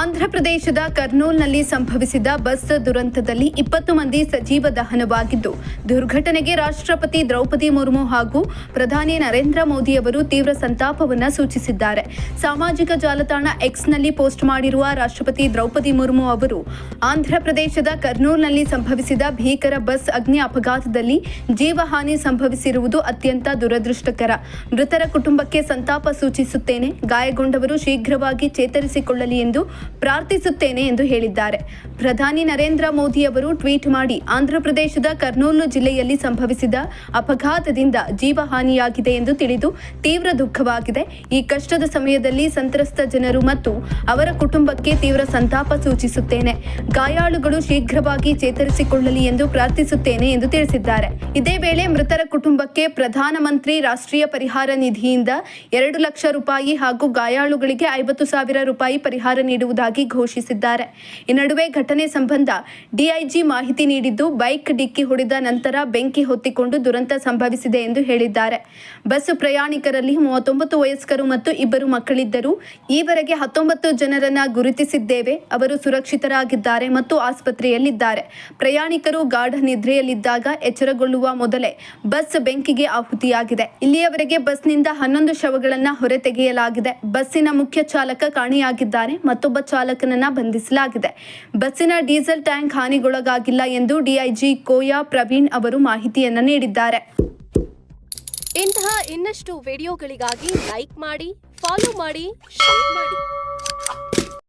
ಆಂಧ್ರಪ್ರದೇಶದ ಕರ್ನೂಲ್ನಲ್ಲಿ ಸಂಭವಿಸಿದ ಬಸ್ ದುರಂತದಲ್ಲಿ ಇಪ್ಪತ್ತು ಮಂದಿ ಸಜೀವ ದಹನವಾಗಿದ್ದು, ದುರ್ಘಟನೆಗೆ ರಾಷ್ಟ್ರಪತಿ ದ್ರೌಪದಿ ಮುರ್ಮು ಹಾಗೂ ಪ್ರಧಾನಿ ನರೇಂದ್ರ ಮೋದಿ ಅವರು ತೀವ್ರ ಸಂತಾಪವನ್ನು ಸೂಚಿಸಿದ್ದಾರೆ. ಸಾಮಾಜಿಕ ಜಾಲತಾಣ ಎಕ್ಸ್ನಲ್ಲಿ ಪೋಸ್ಟ್ ಮಾಡಿರುವ ರಾಷ್ಟ್ರಪತಿ ದ್ರೌಪದಿ ಮುರ್ಮು ಅವರು, ಆಂಧ್ರಪ್ರದೇಶದ ಕರ್ನೂಲ್ನಲ್ಲಿ ಸಂಭವಿಸಿದ ಭೀಕರ ಬಸ್ ಅಗ್ನಿ ಅಪಘಾತದಲ್ಲಿ ಜೀವಹಾನಿ ಸಂಭವಿಸಿರುವುದು ಅತ್ಯಂತ ದುರದೃಷ್ಟಕರ. ಮೃತರ ಕುಟುಂಬಕ್ಕೆ ಸಂತಾಪ ಸೂಚಿಸುತ್ತೇನೆ. ಗಾಯಗೊಂಡವರು ಶೀಘ್ರವಾಗಿ ಚೇತರಿಸಿಕೊಳ್ಳಲಿ ಎಂದು ಪ್ರಾರ್ಥಿಸುತ್ತೇನೆ ಎಂದು ಹೇಳಿದ್ದಾರೆ. ಪ್ರಧಾನಿ ನರೇಂದ್ರ ಮೋದಿ ಅವರು ಟ್ವೀಟ್ ಮಾಡಿ ಆಂಧ್ರಪ್ರದೇಶದ ಕರ್ನೂಲು ಜಿಲ್ಲೆಯಲ್ಲಿ ಸಂಭವಿಸಿದ ಅಪಘಾತದಿಂದ ಜೀವಹಾನಿಯಾಗಿದೆ ಎಂದು ತಿಳಿದು ತೀವ್ರ ದುಃಖವಾಗಿದೆ. ಈ ಕಷ್ಟದ ಸಮಯದಲ್ಲಿ ಸಂತ್ರಸ್ತ ಜನರು ಮತ್ತು ಅವರ ಕುಟುಂಬಕ್ಕೆ ತೀವ್ರ ಸಂತಾಪ ಸೂಚಿಸುತ್ತೇನೆ. ಗಾಯಾಳುಗಳು ಶೀಘ್ರವಾಗಿ ಚೇತರಿಸಿಕೊಳ್ಳಲಿ ಎಂದು ಪ್ರಾರ್ಥಿಸುತ್ತೇನೆ ಎಂದು ತಿಳಿಸಿದ್ದಾರೆ. ಇದೇ ವೇಳೆ ಮೃತರ ಕುಟುಂಬಕ್ಕೆ ಪ್ರಧಾನಮಂತ್ರಿ ರಾಷ್ಟ್ರೀಯ ಪರಿಹಾರ ನಿಧಿಯಿಂದ ಎರಡು ಲಕ್ಷ ರೂಪಾಯಿ ಹಾಗೂ ಗಾಯಾಳುಗಳಿಗೆ ಐವತ್ತು ಸಾವಿರ ರೂಪಾಯಿ ಪರಿಹಾರ ನೀಡುವುದಾಗಿ ಘೋಷಿಸಿದ್ದಾರೆ. ಈ ನಡುವೆ ಘಟನೆ ಸಂಬಂಧ ಡಿಐಜಿ ಮಾಹಿತಿ ನೀಡಿದ್ದು, ಬೈಕ್ ಡಿಕ್ಕಿ ಹೊಡೆದ ನಂತರ ಬೆಂಕಿ ಹೊತ್ತಿಕೊಂಡು ದುರಂತ ಸಂಭವಿಸಿದೆ ಎಂದು ಹೇಳಿದ್ದಾರೆ. ಬಸ್ ಪ್ರಯಾಣಿಕರಲ್ಲಿ ಮೂವತ್ತೊಂಬತ್ತು ವಯಸ್ಕರು ಮತ್ತು ಇಬ್ಬರು ಮಕ್ಕಳಿದ್ದರು. ಈವರೆಗೆ ಹತ್ತೊಂಬತ್ತು ಜನರನ್ನ ಗುರುತಿಸಿದ್ದೇವೆ. ಅವರು ಸುರಕ್ಷಿತರಾಗಿದ್ದಾರೆ ಮತ್ತು ಆಸ್ಪತ್ರೆಯಲ್ಲಿದ್ದಾರೆ. ಪ್ರಯಾಣಿಕರು ಗಾಢ ನಿದ್ರೆಯಲ್ಲಿದ್ದಾಗ ಎಚ್ಚರಗೊಳ್ಳುವ ಮೊದಲೇ ಬಸ್ ಬೆಂಕಿಗೆ ಆಹುತಿಯಾಗಿದೆ. ಇಲ್ಲಿಯವರೆಗೆ ಬಸ್ನಿಂದ ಹನ್ನೊಂದು ಶವಗಳನ್ನ ಹೊರತೆಗೆಯಲಾಗಿದೆ. ಬಸ್ಸಿನ ಮುಖ್ಯ ಚಾಲಕ ಕಾಣೆಯಾಗಿದ್ದಾರೆ. ಮತ್ತೊಬ್ಬ ಚಾಲಕನನ್ನ ಬಂಧಿಸಲಾಗಿದೆ. ಬಸ್ಸಿನ ಡೀಸೆಲ್ ಟ್ಯಾಂಕ್ ಹಾನಿಗೊಳಗಾಗಿಲ್ಲ ಎಂದು ಡಿಐಜಿ ಕೋಯಾ ಪ್ರವೀಣ್ ಅವರು ಮಾಹಿತಿಯನ್ನ ನೀಡಿದ್ದಾರೆ. ಇಂತಹ ಇನ್ನಷ್ಟು ವಿಡಿಯೋಗಳಿಗಾಗಿ ಲೈಕ್ ಮಾಡಿ, ಫಾಲೋ ಮಾಡಿ, ಶೇರ್ ಮಾಡಿ.